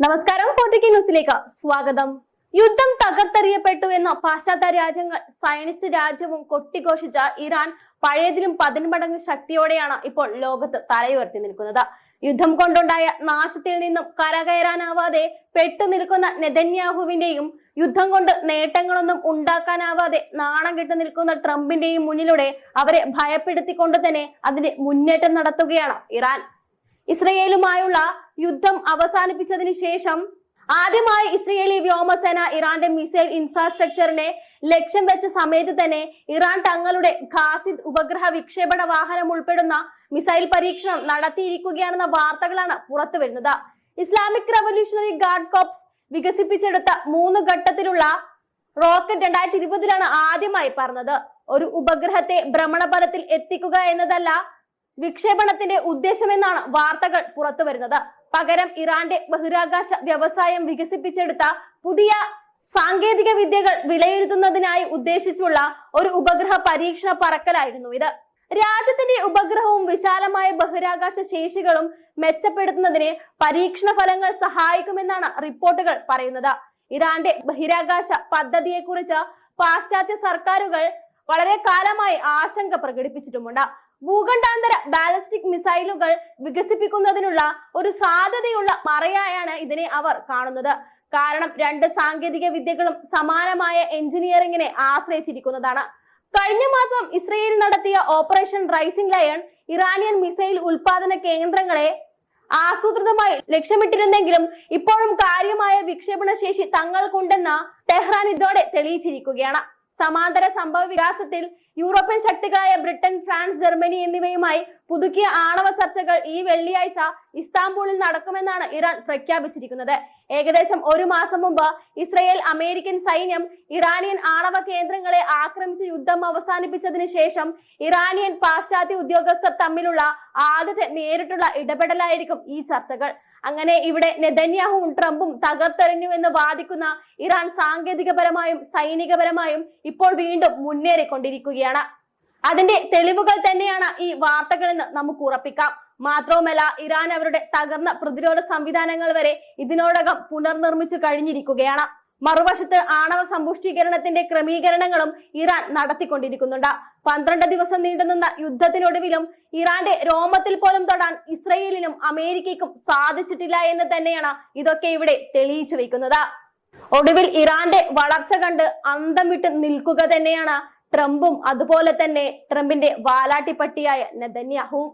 നമസ്കാരം ഫോർട്ടിക്ക് ന്യൂസിലേക്ക് സ്വാഗതം. യുദ്ധം തകർത്തെറിയപ്പെട്ടു എന്ന പാശ്ചാത്യ രാജ്യങ്ങൾ സയനിസ്റ്റ് രാജ്യവും കൊട്ടിഘോഷിച്ച ഇറാൻ പഴയതിലും പതിന്മടങ്ങ് ശക്തിയോടെയാണ് ഇപ്പോൾ ലോകത്ത് തലയുയർത്തി നിൽക്കുന്നത്. യുദ്ധം കൊണ്ടുണ്ടായ നാശത്തിൽ നിന്നും കരകയറാനാവാതെ പെട്ടു നിൽക്കുന്ന നെതന്യാഹുവിന്റെയും യുദ്ധം കൊണ്ട് നേട്ടങ്ങളൊന്നും ഉണ്ടാക്കാനാവാതെ നാണം കെട്ടു നിൽക്കുന്ന ട്രംപിന്റെയും മുന്നിലൂടെ അവരെ ഭയപ്പെടുത്തിക്കൊണ്ട് തന്നെ അതിന്റെ മുന്നേറ്റം നടത്തുകയാണ് ഇറാൻ. ഇസ്രയേലുമായുള്ള യുദ്ധം അവസാനിപ്പിച്ചതിന് ശേഷം ആദ്യമായി ഇസ്രയേലി വ്യോമസേന ഇറാന്റെ മിസൈൽ ഇൻഫ്രാസ്ട്രക്ചറിനെ ലക്ഷ്യം വെച്ച സമയത്ത് തന്നെ ഇറാൻ തങ്ങളുടെ ഖാസിദ് ഉപഗ്രഹ വിക്ഷേപണ വാഹനം ഉൾപ്പെടുന്ന മിസൈൽ പരീക്ഷണം നടത്തിയിരിക്കുകയാണെന്ന വാർത്തകളാണ് പുറത്തു വരുന്നത് ഇസ്ലാമിക് റവല്യൂഷണറി ഗാർഡ് കോപ്സ് വികസിപ്പിച്ചെടുത്ത മൂന്ന് ഘട്ടത്തിലുള്ള റോക്കറ്റ് രണ്ടായിരത്തി ഇരുപതിലാണ് ആദ്യമായി പറഞ്ഞത്. ഒരു ഉപഗ്രഹത്തെ ഭ്രമണപഥത്തിൽ എത്തിക്കുക എന്നതല്ല വിക്ഷേപണത്തിന്റെ ഉദ്ദേശമെന്നാണ് വാർത്തകൾ പുറത്തു വരുന്നത്. പകരം ഇറാന്റെ ബഹിരാകാശ വ്യവസായം വികസിപ്പിച്ചെടുത്ത പുതിയ സാങ്കേതിക വിദ്യകൾ വിലയിരുത്തുന്നതിനായി ഉദ്ദേശിച്ചുള്ള ഒരു ഉപഗ്രഹ പരീക്ഷണ പറക്കലായിരുന്നു ഇത്. രാജ്യത്തിന്റെ ഉപഗ്രഹവും വിശാലമായ ബഹിരാകാശ ശേഷികളും മെച്ചപ്പെടുത്തുന്നതിന് പരീക്ഷണ ഫലങ്ങൾ സഹായിക്കുമെന്നാണ് റിപ്പോർട്ടുകൾ പറയുന്നത്. ഇറാന്റെ ബഹിരാകാശ പദ്ധതിയെക്കുറിച്ച് പാശ്ചാത്യ സർക്കാരുകൾ വളരെ കാലമായി ആശങ്ക പ്രകടിപ്പിച്ചിട്ടുമുണ്ട്. ഭൂഖണ്ഡാന്തര ബാലിസ്റ്റിക് മിസൈലുകൾ വികസിപ്പിക്കുന്നതിനുള്ള ഒരു സാധ്യതയുള്ള മറയായാണ് ഇതിനെ അവർ കാണുന്നത്. കാരണം രണ്ട് സാങ്കേതിക വിദ്യകളും സമാനമായ എഞ്ചിനീയറിംഗിനെ ആശ്രയിച്ചിരിക്കുന്നതാണ്. കഴിഞ്ഞ മാസം ഇസ്രയേൽ നടത്തിയ operation rising lion Iranian missile ഉൽപാദന കേന്ദ്രങ്ങളെ ആസൂത്രിതമായി ലക്ഷ്യമിട്ടിരുന്നെങ്കിലും ഇപ്പോഴും കാര്യമായ വിക്ഷേപണ ശേഷി തങ്ങൾക്കുണ്ടെന്ന് ടെഹ്റാൻ ഇതോടെ തെളിയിച്ചിരിക്കുകയാണ്. സമാന്തര സംഭവ വികാസത്തിൽ യൂറോപ്യൻ ശക്തികളായ ബ്രിട്ടൻ ഫ്രാൻസ് ജർമ്മനി എന്നിവയുമായി പുതുക്കിയ ആണവ ചർച്ചകൾ ഈ വെള്ളിയാഴ്ച ഇസ്താംബൂളിൽ നടക്കുമെന്നാണ് ഇറാൻ പ്രഖ്യാപിച്ചിരിക്കുന്നത്. ഏകദേശം ഒരു മാസം മുമ്പ് ഇസ്രയേൽ അമേരിക്കൻ സൈന്യം ഇറാനിയൻ ആണവ കേന്ദ്രങ്ങളെ ആക്രമിച്ച് യുദ്ധം അവസാനിപ്പിച്ചതിന് ശേഷം ഇറാനിയൻ പാശ്ചാത്യ ഉദ്യോഗസ്ഥർ തമ്മിലുള്ള ആദ്യത്തെ നേരിട്ടുള്ള ഇടപെടലായിരിക്കും ഈ ചർച്ചകൾ. അങ്ങനെ ഇവിടെ നെതന്യാഹുവും ട്രംപും തകർത്തെറിഞ്ഞു എന്ന് വാദിക്കുന്ന ഇറാൻ സാങ്കേതികപരമായും സൈനികപരമായും ഇപ്പോൾ വീണ്ടും മുന്നേറിക്കൊണ്ടിരിക്കുകയാണ്. അതിന്റെ തെളിവുകൾ തന്നെയാണ് ഈ വാർത്തകളെന്ന് നമുക്ക് ഉറപ്പിക്കാം. മാത്രവുമല്ല ഇറാൻ അവരുടെ തകർന്ന പ്രതിരോധ സംവിധാനങ്ങൾ വരെ ഇതിനോടകം പുനർനിർമ്മിച്ചു കഴിഞ്ഞിരിക്കുകയാണ്. മറുവശത്ത് ആണവ സമ്പുഷ്ടീകരണത്തിന്റെ ക്രമീകരണങ്ങളും ഇറാൻ നടത്തിക്കൊണ്ടിരിക്കുന്നുണ്ട്. പന്ത്രണ്ട് ദിവസം നീണ്ടുനിന്ന യുദ്ധത്തിനൊടുവിലും ഇറാന്റെ രോമത്തിൽ പോലും തൊടാൻ ഇസ്രയേലിനും അമേരിക്കയ്ക്കും സാധിച്ചിട്ടില്ല എന്ന് തന്നെയാണ് ഇതൊക്കെ ഇവിടെ തെളിയിച്ചു വെക്കുന്നത് ഒടുവിൽ ഇറാന്റെ വളർച്ച കണ്ട് അന്തം വിട്ട് നിൽക്കുക തന്നെയാണ് ട്രംപും അതുപോലെ തന്നെ ട്രംപിന്റെ വാലാട്ടിപ്പട്ടിയായ നെതന്യാഹുവും.